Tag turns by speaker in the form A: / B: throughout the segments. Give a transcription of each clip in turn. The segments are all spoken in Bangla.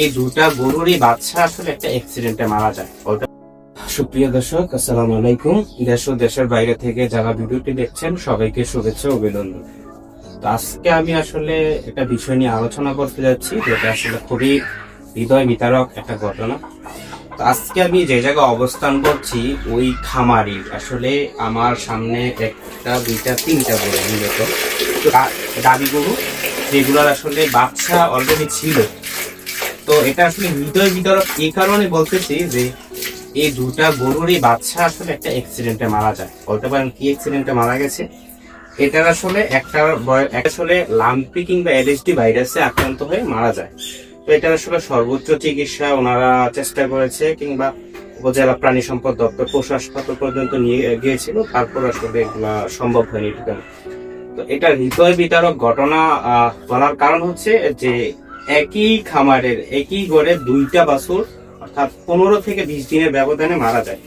A: এই দুটা গরুরই বাচ্চা আসলে একটা অ্যাক্সিডেন্টে মারা যায়। সুপ্রিয় দর্শক আলাইকুম। দেশ ও দেশের বাইরে থেকে যারা ভিডিওটি দেখছেন, সবাইকে শুভেচ্ছা অভিনন্দন। তো আজকে আমি আসলে একটা বিষয় নিয়ে আলোচনা করতে যাচ্ছি, যেটা আসলে খুবই হৃদয় বিতারক একটা ঘটনা। তো আজকে আমি যে জায়গায় অবস্থান করছি, ওই খামারি। আসলে আমার সামনে একটা, দুইটা, তিনটা গরু মূলত। দাবি গরু যেগুলোর আসলে বাচ্চা অলরেডি ছিল। তো এটা আসলে হৃদয় বিতরক এই কারণে বলতেছি যে এই দুটা গরুরই বাচ্চা আসলে একটা অ্যাক্সিডেন্টে মারা যায়। বলতে পারেন কি অ্যাক্সিডেন্টে মারা গেছে? এটার আসলে একটা আসলে লাম্পি কিংবা এলএসডি ভাইরাসে আক্রান্ত হয়ে মারা যায়। তো এটার আসলে সর্বোচ্চ চিকিৎসা ওনারা চেষ্টা করেছে কিংবা উপজেলা প্রাণী সম্পদ দপ্তর, পশু হাসপাতাল পর্যন্ত নিয়ে গিয়েছিল। তারপর আসলে সম্ভব হয়নি? তো এটা হৃদয় বিতারক ঘটনা বলার কারণ হচ্ছে যে একই খামারের, একই ঘরে দুইটা বাছুর, অর্থাৎ পনেরো থেকে বিশ দিনের ব্যবধানে মারা যায়।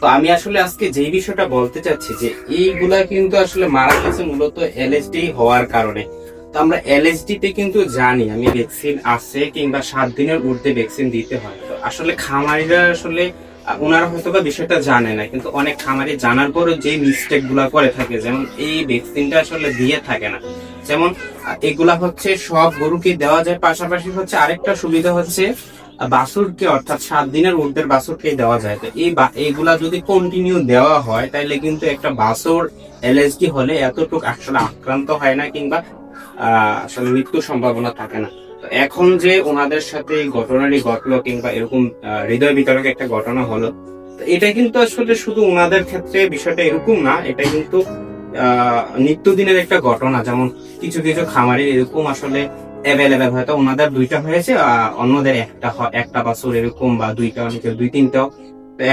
A: তো আমি আসলে আজকে যেই বিষয়টা বলতে চাচ্ছি যে এইগুলা কিন্তু আসলে মারা গেছে মূলত এলএসডি হওয়ার কারণে। তো আমরা এলএসডি তে কিন্তু জানি, আমি ভ্যাকসিন আছে কিংবা সাত দিনের ঊর্ধ্বে ভ্যাকসিন দিতে হয়। তো আসলে খামারিরা আসলে ওনারা হয়তো বা বিষয়টা জানে না কিন্তু অনেক খামারি জানার পরও যে মিস্টেকগুলা করে থাকে যেমন এই ভ্যাকসিনটা আসলে দিয়ে থাকে না। যেমন এগুলা হচ্ছে সব গরুকে দেওয়া যায় পাশাপাশি হচ্ছে আরেকটা সুবিধা হচ্ছে আহ, বাছুরকে অর্থাৎ সাত দিনের উর্ধের বাছুরকে দেওয়া যায়। তো এই এইগুলা যদি কন্টিনিউ দেওয়া হয় তাহলে কিন্তু একটা বাছুর এলএসডি হলে এতটুকু আসলে আক্রান্ত হয় না কিংবা আসলে মৃত্যুর সম্ভাবনা থাকে না। এখন যে ওনাদের সাথে এই ঘটনাটি ঘটলো কিংবা এরকম হৃদয় বিতরক একটা ঘটনা হলো এটা কিন্তু আসলে শুধু ওনাদের ক্ষেত্রে বিষয়টা এরকম না, এটা কিন্তু নিত্যদিনের একটা ঘটনা। যেমন কিছু কিছু খামারে এরকম আসলে অ্যাভেলেবেল হয়তো ওনাদের দুইটা হয়েছে অন্যদের একটা একটা বছর এরকম বা দুইটা অনেকে, দুই তিনটাও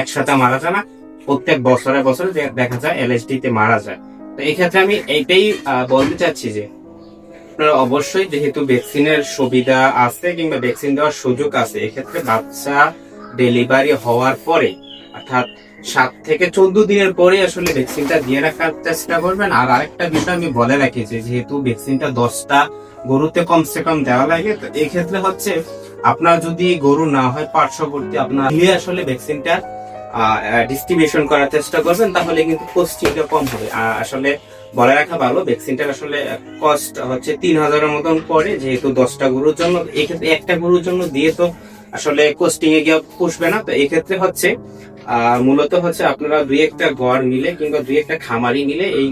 A: একসাথে মারা যায় না। প্রত্যেক বছরে বছরে দেখা যায় এলএসডি তে মারা যায়। তো এই ক্ষেত্রে আমি এইটাই বলতে চাচ্ছি যে আপনারা অবশ্যই যেহেতু ভ্যাকসিনের সুবিধা আছে কিংবা ভ্যাকসিন দেওয়ার সুযোগ আছে, এক্ষেত্রে বাচ্চা ডেলিভারি হওয়ার পরে, অর্থাৎ সাত থেকে চোদ্দ দিনের পরে আসলে ভ্যাকসিনটা দিয়ে রাখার চেষ্টা করবেন। আর আরেকটা বিষয় আমি বলে রাখি যেহেতু ভ্যাকসিনটা দশটা গরুতে কমসে কম দেওয়া লাগে, তো এক্ষেত্রে হচ্ছে আপনার যদি গরু না হয় পার্শ্ববর্তী, আপনার মিলিয়ে আসলে ভ্যাকসিনটা ডিস্ট্রিবিউশন করার চেষ্টা করবেন, তাহলে কিন্তু কস্টিংটা কম হবে। আসলে বলে রাখা ভালো ভ্যাকসিনটার আসলে কস্ট হচ্ছে তিন হাজারের মতন পড়ে, যেহেতু দশটা গরুর জন্য, এক্ষেত্রে একটা গরুর জন্য দিয়ে তো আসলে কোস্টিং এ গিয়ে পুষবে না। তো এই ক্ষেত্রে হচ্ছে মূলত হচ্ছে আপনারা দুই একটা গড় মিলে কিংবা দুই একটা খামারি মিলে এই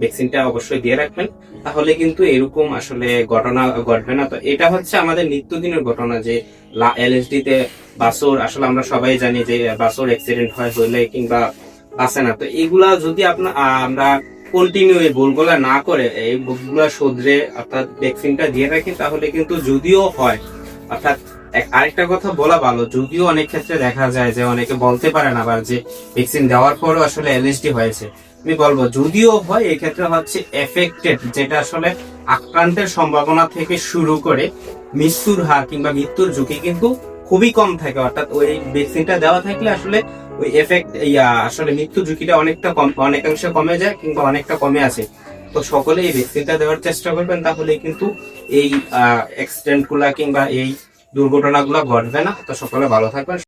A: ভ্যাকসিনটা অবশ্যই দিয়ে রাখবেন। তাহলে কিন্তু এরকম আসলে ঘটনা ঘটবে না। তো এটা হচ্ছে আমাদের নিত্যদিনের ঘটনা যে এলএসডি তে বাসর, আসলে আমরা সবাই জানি যে বাসর অ্যাক্সিডেন্ট হয় হলে কিংবা আসে না। তো এগুলা যদি আপনার আমরা কন্টিনিউ এই ভুলগুলা না করে, এই ভুলগুলা শুধরে অর্থাৎ ভ্যাকসিনটা দিয়ে রাখি, তাহলে কিন্তু যদিও হয়, অর্থাৎ আরেকটা কথা বলা ভালো, যদিও অনেক ক্ষেত্রে দেখা যায় যে অনেকে বলতে পারে না আবার যে ভ্যাকসিন দেওয়ার পরও আসলে এলএসডি হয়েছে। আমি বলব, যদিও হয়, এক্ষেত্রে হচ্ছে এফেক্টেড যেটা আসলে আক্রান্তের সম্ভাবনা থেকে শুরু করে মৃত্যুর হার কিংবা মৃত্যুর ঝুঁকি কিন্তু খুবই কম থাকে, অর্থাৎ ওই ভ্যাকসিনটা দেওয়া থাকলে আসলে ওই এফেক্ট আসলে মৃত্যু ঝুঁকিটা অনেকটা কম, অনেকাংশে কমে যায় কিংবা অনেকটা কমে আসে। তো সকলে এই ভ্যাকসিনটা দেওয়ার চেষ্টা করবেন, তাহলে কিন্তু এই অ্যাক্সিডেন্টগুলা কিংবা এই দুর্ঘটনাগুলো ঘটবে না। তো সকলে ভালো থাকবেন